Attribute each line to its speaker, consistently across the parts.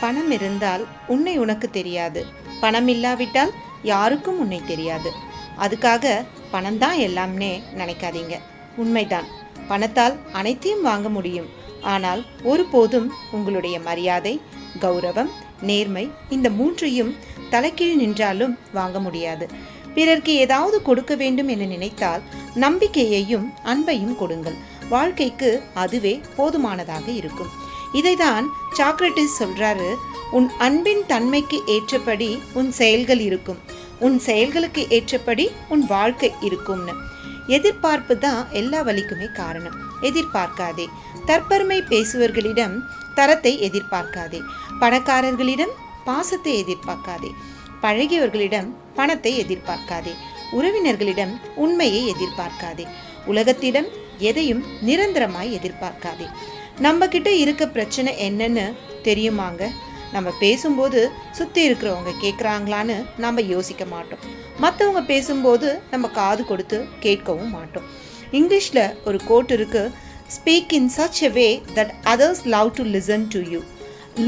Speaker 1: பணம் இருந்தால் உன்னை உனக்கு தெரியாது. பணம் இல்லாவிட்டால் யாருக்கும் உன்னை தெரியாது. அதுக்காக பணம் தான் எல்லாம்னே நினைக்காதீங்க. உண்மைதான். பணத்தால் அனைத்தையும் வாங்க முடியும். ஆனால் ஒருபோதும் உங்களுடைய மரியாதை கௌரவம் நேர்மை இந்த மூன்றையும் தலைக்கீழ் நின்றாலும் வாங்க முடியாது. பிறர்க்கு ஏதாவது கொடுக்க வேண்டும் என நினைத்தால் நம்பிக்கையையும் அன்பையும் கொடுங்கள். வாழ்க்கைக்கு அதுவே போதுமானதாக இருக்கும். இதைதான் சாக்ரட்டிஸ் சொல்றாரு உன் அன்பின் தன்மைக்கு ஏற்றபடி உன் செயல்கள் இருக்கும். உன் செயல்களுக்கு ஏற்றபடி உன் வாழ்க்கை இருக்கும்னு. எதிர்பார்ப்பு தான் எல்லா வழிக்குமே காரணம். எதிர்பார்க்காதே. தற்பெருமை பேசுவர்களிடம் தரத்தை எதிர்பார்க்காதே. பணக்காரர்களிடம் பாசத்தை எதிர்பார்க்காதே. பழகியவர்களிடம் பணத்தை எதிர்பார்க்காதே. உறவினர்களிடம் உண்மையை எதிர்பார்க்காதே. உலகத்திடம் எதையும் நிரந்தரமாய் எதிர்பார்க்காதே. நம்ம கிட்ட இருக்க பிரச்சனை என்னன்னு தெரியுமாங்க? நம்ம பேசும்போது சுற்றி இருக்கிறவங்க கேட்குறாங்களான்னு நம்ம யோசிக்க மாட்டோம். மற்றவங்க பேசும்போது நம்ம காது கொடுத்து கேட்கவும் மாட்டோம். இங்கிலீஷில் ஒரு கோட் இருக்கு speak in such a way that others love to listen to you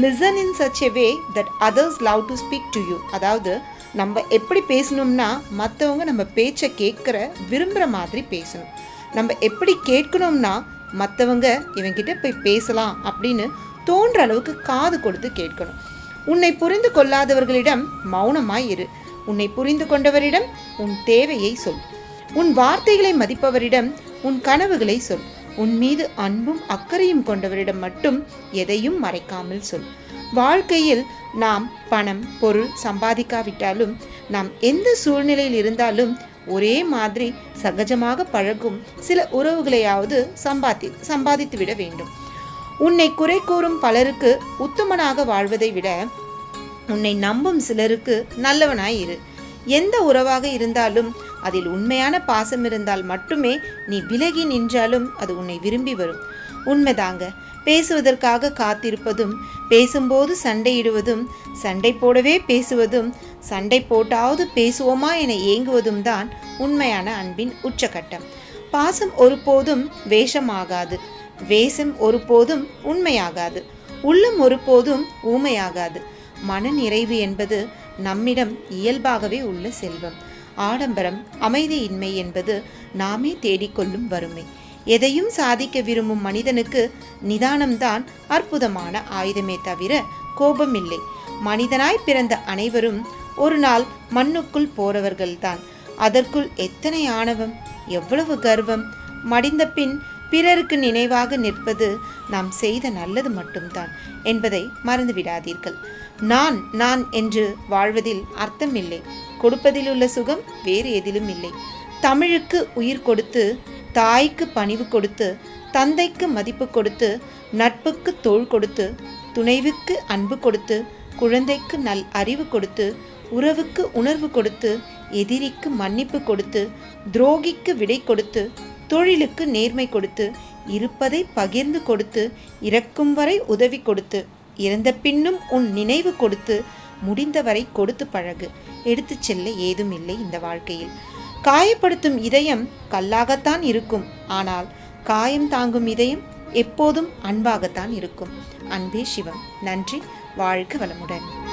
Speaker 1: listen in such a way that others love to speak to you அதாவது நம்ம எப்படி பேசணும்னா மற்றவங்க நம்ம பேச்சை கேட்குற விரும்புகிற மாதிரி பேசணும். நம்ம எப்படி கேட்கணும்னா மற்றவங்க இவங்கிட்ட போய் பேசலாம் அப்படின்னு தோன்ற அளவுக்கு காது கொடுத்து கேட்கணும். உன்னை புரிந்து கொள்ளாதவர்களிடம் மௌனமாய் இரு. உன்னை புரிந்து கொண்டவரிடம் உன் தேவையை சொல். உன் வார்த்தைகளை மதிப்பவரிடம் உன் கனவுகளை சொல். உன் மீது அன்பும் அக்கறையும் கொண்டவரிடம் மட்டும் எதையும் மறைக்காமல் சொல். வாழ்க்கையில் நாம் பணம் பொருள் சம்பாதிக்காவிட்டாலும் நாம் எந்த சூழ்நிலையில் இருந்தாலும் ஒரே மாதிரி சகஜமாக பழகும் சில உறவுகளையாவது சம்பாதி சம்பாதித்து விட வேண்டும். உன்னை குறை கூறும் பலருக்கு உத்தமனாக வாழ்வதை விட உன்னை நம்பும் சிலருக்கு நல்லவனாய் இரு. எந்த உறவாக இருந்தாலும் அதில் உண்மையான பாசம் இருந்தால் மட்டுமே நீ விலகி நின்றாலும் அது உன்னை விரும்பி வரும். உண்மைதாங்க. பேசுவதற்காக காத்திருப்பதும் பேசும்போது சண்டையிடுவதும் சண்டை போடவே பேசுவதும் சண்டை போட்டாவது பேசுவோமா என ஏங்குவதும் தான் உண்மையான அன்பின் உச்சகட்டம். பாசம் ஒருபோதும் வேஷமாகாது. வேஷம் ஒருபோதும் உண்மையாகாது. உள்ளம் ஒருபோதும் ஊமையாகாது. மன நிறைவு என்பது நம்மிடம் இயல்பாகவே உள்ள செல்வம். ஆடம்பரம் அமைதியின்மை என்பது நாமே தேடிக்கொள்ளும் வறுமை. எதையும் சாதிக்க விரும்பும் மனிதனுக்கு நிதானம்தான் அற்புதமான ஆயுதமே தவிர கோபமில்லை. மனிதனாய் பிறந்த அனைவரும் ஒரு நாள் மண்ணுக்குள் போறவர்கள்தான். அதற்குள் எத்தனை ஆணவம் எவ்வளவு கர்வம். மடிந்த பின் பிறருக்கு நினைவாக நிற்பது நாம் செய்த நல்லது மட்டும்தான் என்பதை மறந்துவிடாதீர்கள். நான் நான் என்று வாழ்வதில் அர்த்தமில்லை. கொடுப்பதில் உள்ள சுகம் வேறு எதிலும் இல்லை. தமிழுக்கு உயிர் கொடுத்து தாய்க்கு பணிவு கொடுத்து தந்தைக்கு மதிப்பு கொடுத்து நட்புக்கு தோள் கொடுத்து துணைவுக்கு அன்பு கொடுத்து குழந்தைக்கு நல் அறிவு கொடுத்து உறவுக்கு உணர்வு கொடுத்து எதிரிக்கு மன்னிப்பு கொடுத்து துரோகிக்கு விடை கொடுத்து தொழிலுக்கு நேர்மை கொடுத்து இருப்பதை பகிர்ந்து கொடுத்து இறக்கும் வரை உதவி கொடுத்து இறந்த பின்னும் உன் நினைவு கொடுத்து முடிந்தவரை கொடுத்து பழகு. எடுத்துச் செல்ல ஏதும் இல்லை இந்த வாழ்க்கையில். காயப்படுத்தும் இதயம் கல்லாகத்தான் இருக்கும். ஆனால் காயம் தாங்கும் இதயம் எப்போதும் அன்பாகத்தான் இருக்கும். அன்பே சிவம். நன்றி. வாழ்க வளமுடன்.